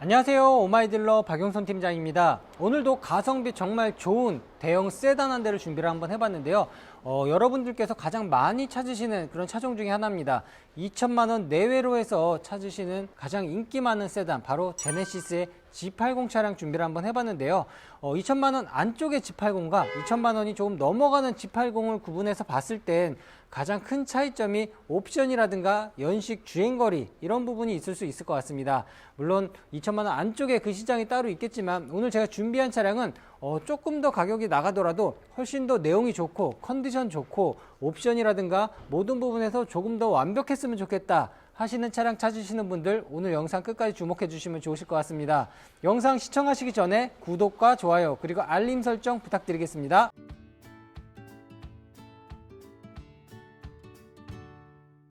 안녕하세요. 오마이딜러 박용선 팀장입니다. 오늘도 가성비 정말 좋은 대형 세단 한 대를 준비를 한번 해봤는데요. 어, 여러분들께서 가장 많이 찾으시는 그런 차종 중에 하나입니다. 2천만 원 내외로 해서 찾으시는 가장 인기 많은 세단 바로 제네시스의 G80 차량 준비를 한번 해봤는데요 어, 2천만 원 안쪽의 G80과 2천만 원이 조금 넘어가는 G80을 구분해서 봤을 땐 가장 큰 차이점이 옵션이라든가 연식 주행거리 이런 부분이 있을 수 있을 것 같습니다. 물론 2천만 원 안쪽에 그 시장이 따로 있겠지만 오늘 제가 준비한 차량은 어, 조금 더 가격이 나가더라도 훨씬 더 내용이 좋고 컨디션 좋고 옵션이라든가 모든 부분에서 조금 더 완벽했으면 좋겠다 하시는 차량 찾으시는 분들 오늘 영상 끝까지 주목해 주시면 좋으실 것 같습니다. 영상 시청하시기 전에 구독과 좋아요 그리고 알림 설정 부탁드리겠습니다.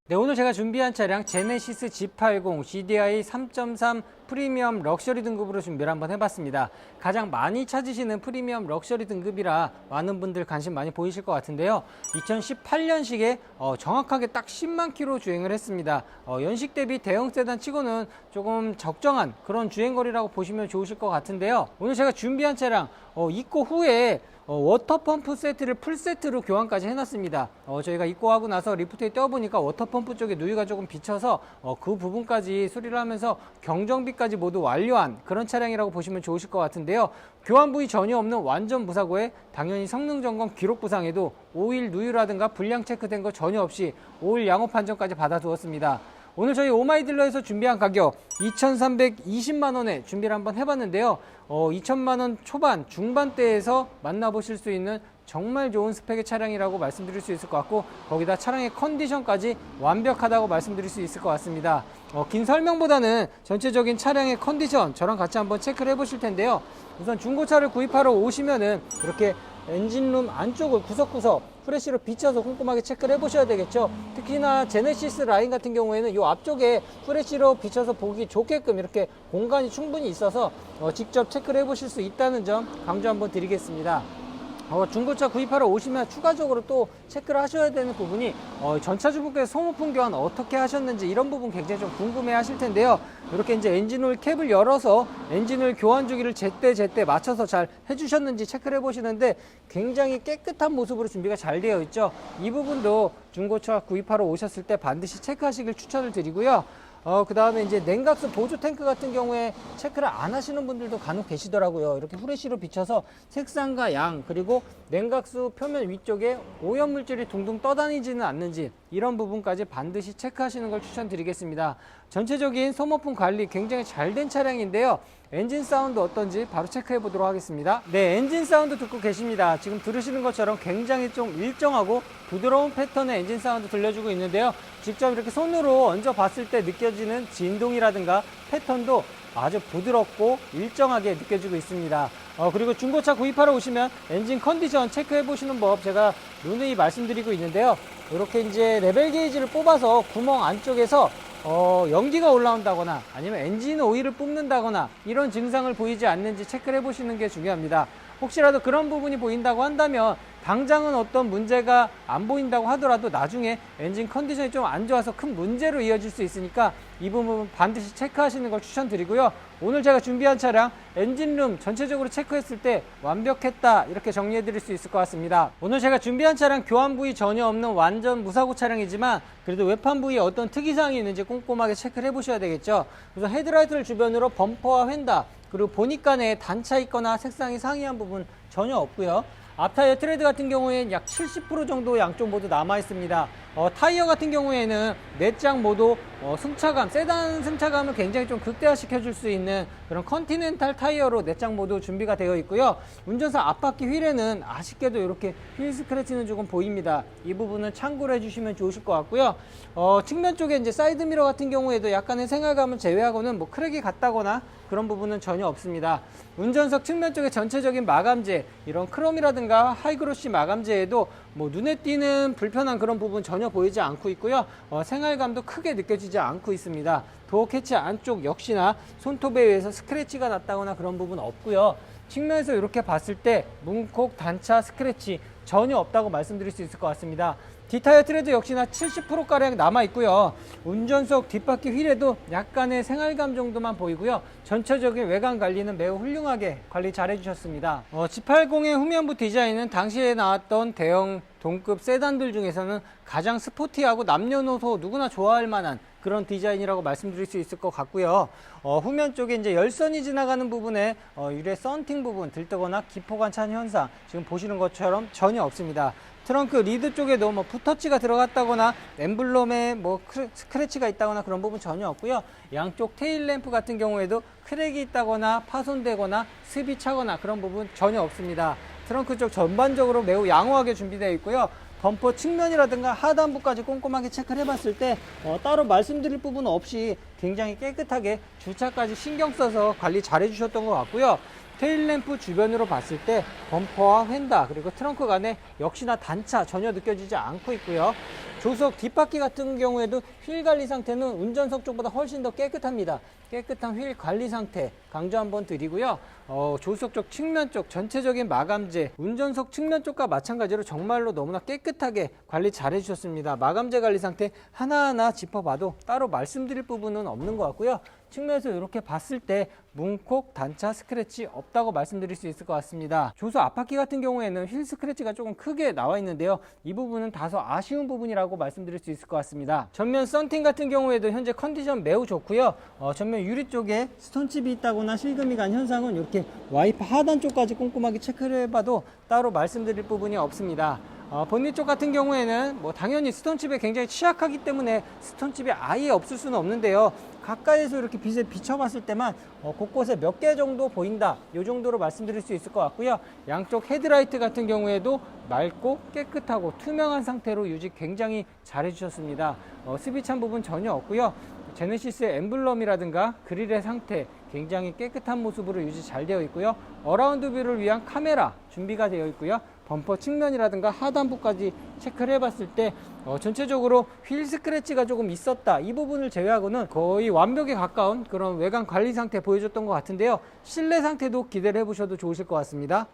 네, 오늘 제가 준비한 차량 제네시스 G80 CDI 3.3 프리미엄 럭셔리 등급으로 준비를 한번 해봤습니다. 가장 많이 찾으시는 프리미엄 럭셔리 등급이라 많은 분들 관심 많이 보이실 것 같은데요. 2018년식에 어, 정확하게 딱 10만 킬로 주행을 했습니다. 어, 연식 대비 대형 세단 치고는 조금 적정한 그런 주행거리라고 보시면 좋으실 것 같은데요. 오늘 제가 준비한 차량 어, 입고 후에 어, 워터펌프 세트를 풀세트로 교환까지 해놨습니다. 어, 저희가 입고하고 나서 리프트에 떼어보니까 워터펌프 쪽에 누유가 조금 비쳐서 어, 그 부분까지 수리를 하면서 경정비 까지 모두 완료한 그런 차량이라고 보시면 좋으실 것 같은데요. 교환 부위 전혀 없는 완전 무사고에 당연히 성능 점검 기록 부상에도 오일 누유라든가 불량 체크된 거 전혀 없이 오일 양호 판정까지 받아두었습니다. 오늘 저희 오마이딜러에서 준비한 가격 2,320만 원에 준비를 한번 해봤는데요. 어, 2천만 원 초반 중반대에서 만나보실 수 있는 정말 좋은 스펙의 차량이라고 말씀드릴 수 있을 것 같고 거기다 차량의 컨디션까지 완벽하다고 말씀드릴 수 있을 것 같습니다. 어, 긴 설명보다는 전체적인 차량의 컨디션 저랑 같이 한번 체크를 해보실 텐데요. 우선 중고차를 구입하러 오시면은 이렇게 엔진룸 안쪽을 구석구석 프레쉬로 비춰서 꼼꼼하게 체크를 해보셔야 되겠죠. 특히나 제네시스 라인 같은 경우에는 이 앞쪽에 프레쉬로 비춰서 보기 좋게끔 이렇게 공간이 충분히 있어서 어, 직접 체크를 해보실 수 있다는 점 강조 한번 드리겠습니다. 어, 중고차 구입하러 오시면 추가적으로 또 체크를 하셔야 되는 부분이 어, 전차주분께서 소모품 교환 어떻게 하셨는지 이런 부분 굉장히 좀 궁금해 하실 텐데요. 이렇게 이제 엔진오일 캡을 열어서 엔진오일 교환 주기를 제때 제때 맞춰서 잘 해주셨는지 체크를 해보시는데 굉장히 깨끗한 모습으로 준비가 잘 되어 있죠. 이 부분도 중고차 구입하러 오셨을 때 반드시 체크하시길 추천을 드리고요. 어, 그 다음에 이제 냉각수 보조 탱크 같은 경우에 체크를 안 하시는 분들도 간혹 계시더라고요. 이렇게 후레쉬로 비춰서 색상과 양, 그리고 냉각수 표면 위쪽에 오염물질이 둥둥 떠다니지는 않는지 이런 부분까지 반드시 체크하시는 걸 추천드리겠습니다. 전체적인 소모품 관리 굉장히 잘 된 차량인데요. 엔진 사운드 어떤지 바로 체크해 보도록 하겠습니다. 네, 엔진 사운드 듣고 계십니다. 지금 들으시는 것처럼 굉장히 좀 일정하고 부드러운 패턴의 엔진 사운드 들려주고 있는데요. 직접 이렇게 손으로 얹어 봤을 때 느껴지는 진동이라든가 패턴도 아주 부드럽고 일정하게 느껴지고 있습니다. 어, 그리고 중고차 구입하러 오시면 엔진 컨디션 체크해 보시는 법 제가 누누이 말씀드리고 있는데요. 이렇게 이제 레벨 게이지를 뽑아서 구멍 안쪽에서 어, 연기가 올라온다거나 아니면 엔진 오일을 뿜는다거나 이런 증상을 보이지 않는지 체크를 해보시는 게 중요합니다. 혹시라도 그런 부분이 보인다고 한다면 당장은 어떤 문제가 안 보인다고 하더라도 나중에 엔진 컨디션이 좀 안 좋아서 큰 문제로 이어질 수 있으니까 이 부분 반드시 체크하시는 걸 추천드리고요. 오늘 제가 준비한 차량 엔진룸 전체적으로 체크했을 때 완벽했다 이렇게 정리해 드릴 수 있을 것 같습니다. 오늘 제가 준비한 차량 교환 부위 전혀 없는 완전 무사고 차량이지만 그래도 외판 부위에 어떤 특이사항이 있는지 꼼꼼하게 체크를 해 보셔야 되겠죠. 그래서 헤드라이트를 주변으로 범퍼와 휀다 그리고 보니까에 단차 있거나 색상이 상이한 부분 전혀 없고요. 앞타이어 트레드 같은 경우에는 약 70% 정도 양쪽 모두 남아 있습니다. 어, 타이어 같은 경우에는 내장 모두 어, 승차감, 세단 승차감을 굉장히 좀 극대화시켜 줄 수 있는 그런 컨티넨탈 타이어로 내장 모두 준비가 되어 있고요. 운전사 앞바퀴 휠에는 아쉽게도 이렇게 휠 스크래치는 조금 보입니다. 이 부분은 참고를 해주시면 좋으실 것 같고요. 어, 측면 쪽에 이제 사이드 미러 같은 경우에도 약간의 생활감을 제외하고는 뭐 크랙이 같다거나 그런 부분은 전혀 없습니다. 운전석 측면 쪽에 전체적인 마감재, 이런 크롬이라든가 하이그로시 마감재에도 뭐 눈에 띄는 불편한 그런 부분 전혀 보이지 않고 있고요. 어, 생활감도 크게 느껴지지 않고 있습니다. 도어 캐치 안쪽 역시나 손톱에 의해서 스크래치가 났다거나 그런 부분 없고요. 측면에서 이렇게 봤을 때 문콕 단차 스크래치 전혀 없다고 말씀드릴 수 있을 것 같습니다. 뒷타이어 트레드 역시나 70%가량 남아있고요. 운전석 뒷바퀴 휠에도 약간의 생활감 정도만 보이고요. 전체적인 외관 관리는 매우 훌륭하게 관리 잘 해주셨습니다. 어, G80의 후면부 디자인은 당시에 나왔던 대형 동급 세단들 중에서는 가장 스포티하고 남녀노소 누구나 좋아할 만한 그런 디자인이라고 말씀드릴 수 있을 것 같고요. 어, 후면 쪽에 이제 열선이 지나가는 부분에 어, 유래 썬팅 부분 들뜨거나 기포가 찬 현상 지금 보시는 것처럼 전혀 없습니다. 트렁크 리드 쪽에도 뭐 푸터치가 들어갔다거나 엠블럼에 뭐 스크래치가 있다거나 그런 부분 전혀 없고요. 양쪽 테일 램프 같은 경우에도 크랙이 있다거나 파손되거나 습이 차거나 그런 부분 전혀 없습니다. 트렁크 쪽 전반적으로 매우 양호하게 준비되어 있고요. 범퍼 측면이라든가 하단부까지 꼼꼼하게 체크를 해봤을 때 어, 따로 말씀드릴 부분 없이 굉장히 깨끗하게 주차까지 신경 써서 관리 잘 해주셨던 것 같고요. 테일램프 주변으로 봤을 때 범퍼와 휀다 그리고 트렁크 간에 역시나 단차 전혀 느껴지지 않고 있고요. 조석 뒷바퀴 같은 경우에도 휠 관리 상태는 운전석 쪽보다 훨씬 더 깨끗합니다. 깨끗한 휠 관리 상태 강조 한번 드리고요. 어, 조수석 쪽 측면 쪽 전체적인 마감재 운전석 측면 쪽과 마찬가지로 정말로 너무나 깨끗하게 관리 잘 해주셨습니다. 마감재 관리 상태 하나하나 짚어봐도 따로 말씀드릴 부분은 없는 것 같고요. 측면에서 이렇게 봤을 때 문콕, 단차, 스크래치 없다고 말씀드릴 수 있을 것 같습니다. 조수 앞바퀴 같은 경우에는 휠 스크래치가 조금 크게 나와 있는데요. 이 부분은 다소 아쉬운 부분이라고 말씀드릴 수 있을 것 같습니다. 전면 썬팅 같은 경우에도 현재 컨디션 매우 좋고요. 어, 전면 유리 쪽에 스톤칩이 있다거나 실금이 간 현상은 이렇게 와이퍼 하단 쪽까지 꼼꼼하게 체크를 해봐도 따로 말씀드릴 부분이 없습니다. 어, 본닛 쪽 같은 경우에는 뭐 당연히 스톤칩에 굉장히 취약하기 때문에 스톤칩이 아예 없을 수는 없는데요. 가까이서 이렇게 빛에 비춰봤을 때만 어, 곳곳에 몇 개 정도 보인다. 이 정도로 말씀드릴 수 있을 것 같고요. 양쪽 헤드라이트 같은 경우에도 맑고 깨끗하고 투명한 상태로 유지 굉장히 잘 해주셨습니다. 어, 스비찬 부분 전혀 없고요. 제네시스의 엠블럼이라든가 그릴의 상태 굉장히 깨끗한 모습으로 유지 잘 되어 있고요. 어라운드 뷰를 위한 카메라 준비가 되어 있고요. 범퍼 측면이라든가 하단부까지 체크를 해봤을 때 어, 전체적으로 휠 스크래치가 조금 있었다. 이 부분을 제외하고는 거의 완벽에 가까운 그런 외관 관리 상태 보여줬던 것 같은데요. 실내 상태도 기대를 해보셔도 좋으실 것 같습니다.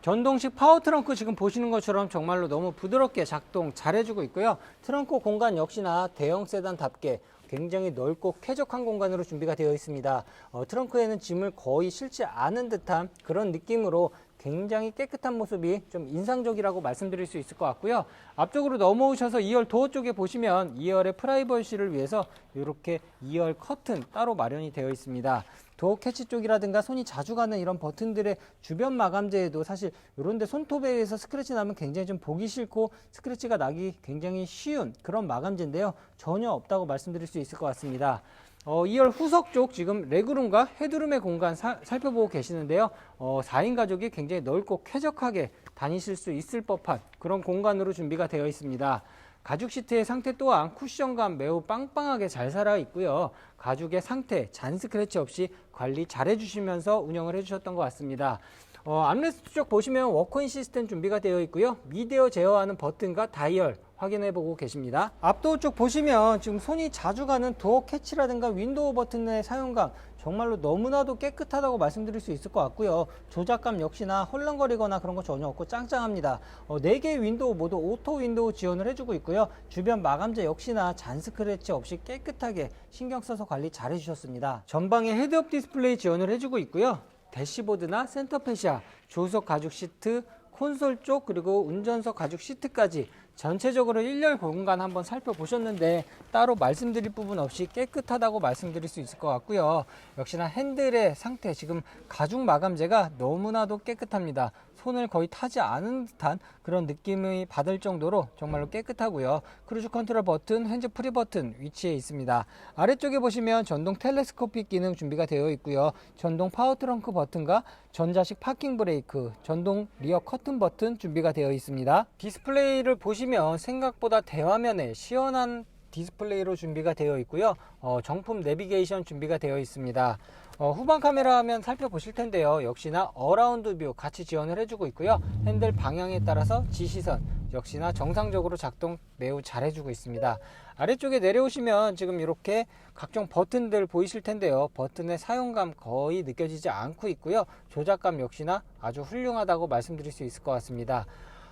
전동식 파워 트렁크 지금 보시는 것처럼 정말로 너무 부드럽게 작동 잘 해주고 있고요. 트렁크 공간 역시나 대형 세단답게 굉장히 넓고 쾌적한 공간으로 준비가 되어 있습니다. 어, 트렁크에는 짐을 거의 실지 않은 듯한 그런 느낌으로 굉장히 깨끗한 모습이 좀 인상적이라고 말씀드릴 수 있을 것 같고요. 앞쪽으로 넘어오셔서 2열 도어 쪽에 보시면 2열의 프라이버시를 위해서 이렇게 2열 커튼 따로 마련이 되어 있습니다. 도어 캐치 쪽이라든가 손이 자주 가는 이런 버튼들의 주변 마감재에도 사실 이런 데 손톱에 의해서 스크래치 나면 굉장히 좀 보기 싫고 스크래치가 나기 굉장히 쉬운 그런 마감재인데요. 전혀 없다고 말씀드릴 수 있을 것 같습니다. 어, 2열 후석 쪽 지금 레그룸과 헤드룸의 공간 사- 살펴보고 계시는데요. 어, 4인 가족이 굉장히 넓고 쾌적하게 다니실 수 있을 법한 그런 공간으로 준비가 되어 있습니다. 가죽 시트의 상태 또한 쿠션감 매우 빵빵하게 잘 살아 있고요. 가죽의 상태 잔 스크래치 없이 관리 잘 해주시면서 운영을 해주셨던 것 같습니다. 어, 암레스트 쪽 보시면 워크인 시스템 준비가 되어 있고요. 미디어 제어하는 버튼과 다이얼 확인해 보고 계십니다. 앞도어 쪽 보시면 지금 손이 자주 가는 도어 캐치라든가 윈도우 버튼의 사용감 정말로 너무나도 깨끗하다고 말씀드릴 수 있을 것 같고요. 조작감 역시나 헐렁거리거나 그런 거 전혀 없고 짱짱합니다. 어, 4개의 윈도우 모두 오토 윈도우 지원을 해주고 있고요. 주변 마감재 역시나 잔 스크래치 없이 깨끗하게 신경 써서 관리 잘 해주셨습니다. 전방에 헤드업 디스플레이 지원을 해주고 있고요. 대시보드나 센터페시아, 조수석 가죽 시트, 콘솔 쪽 그리고 운전석 가죽 시트까지 전체적으로 1열 공간 한번 살펴보셨는데 따로 말씀드릴 부분 없이 깨끗하다고 말씀드릴 수 있을 것 같고요. 역시나 핸들의 상태 지금 가죽 마감재가 너무나도 깨끗합니다. 손을 거의 타지 않은 듯한 그런 느낌이 받을 정도로 정말로 깨끗하고요. 크루즈 컨트롤 버튼, 핸즈 프리 버튼 위치해 있습니다. 아래쪽에 보시면 전동 텔레스코픽 기능 준비가 되어 있고요. 전동 파워 트렁크 버튼과 전자식 파킹 브레이크, 전동 리어 커튼 버튼 준비가 되어 있습니다. 디스플레이를 보시면 생각보다 대화면에 시원한 디스플레이로 준비가 되어 있고요. 어, 정품 내비게이션 준비가 되어 있습니다. 어, 후방 카메라 화면 살펴보실 텐데요. 역시나 어라운드 뷰 같이 지원을 해주고 있고요. 핸들 방향에 따라서 지시선 역시나 정상적으로 작동 매우 잘 해주고 있습니다. 아래쪽에 내려오시면 지금 이렇게 각종 버튼들 보이실 텐데요. 버튼의 사용감 거의 느껴지지 않고 있고요. 조작감 역시나 아주 훌륭하다고 말씀드릴 수 있을 것 같습니다.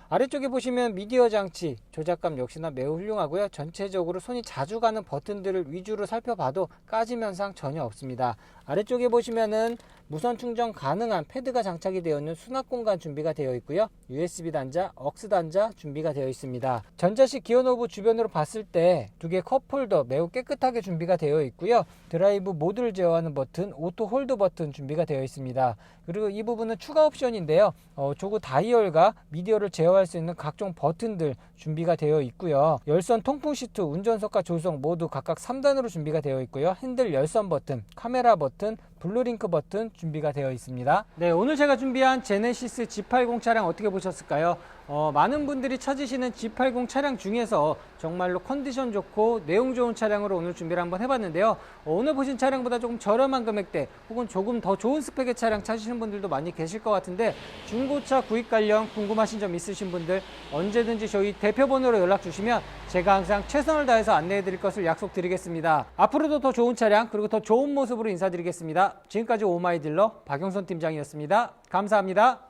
아래쪽에 보시면 미디어 장치 조작감 역시나 매우 훌륭하고요. 전체적으로 손이 자주 가는 버튼들을 위주로 살펴봐도 까짐 현상 전혀 없습니다. 아래쪽에 보시면은 무선 충전 가능한 패드가 장착이 되어 있는 수납 공간 준비가 되어 있고요. USB 단자, 억스 단자 준비가 되어 있습니다. 전자식 기어 노브 주변으로 봤을 때 두 개 컵홀더 매우 깨끗하게 준비가 되어 있고요. 드라이브 모드를 제어하는 버튼, 오토 홀드 버튼 준비가 되어 있습니다. 그리고 이 부분은 추가 옵션인데요. 어, 조그 다이얼과 미디어를 제어할 수 있는 각종 버튼들 준비가 되어 있고요. 열선 통풍 시트, 운전석과 조성 모두 각각 3단으로 준비가 되어 있고요. 핸들 열선 버튼, 카메라 버튼, certain 블루링크 버튼 준비가 되어 있습니다. 네, 오늘 제가 준비한 제네시스 G80 차량 어떻게 보셨을까요? 어, 많은 분들이 찾으시는 G80 차량 중에서 정말로 컨디션 좋고 내용 좋은 차량으로 오늘 준비를 한번 해봤는데요. 어, 오늘 보신 차량보다 조금 저렴한 금액대 혹은 조금 더 좋은 스펙의 차량 찾으시는 분들도 많이 계실 것 같은데 중고차 구입 관련 궁금하신 점 있으신 분들 언제든지 저희 대표번호로 연락 주시면 제가 항상 최선을 다해서 안내해 드릴 것을 약속드리겠습니다. 앞으로도 더 좋은 차량 그리고 더 좋은 모습으로 인사드리겠습니다. 지금까지 오마이딜러 박영선 팀장이었습니다. 감사합니다.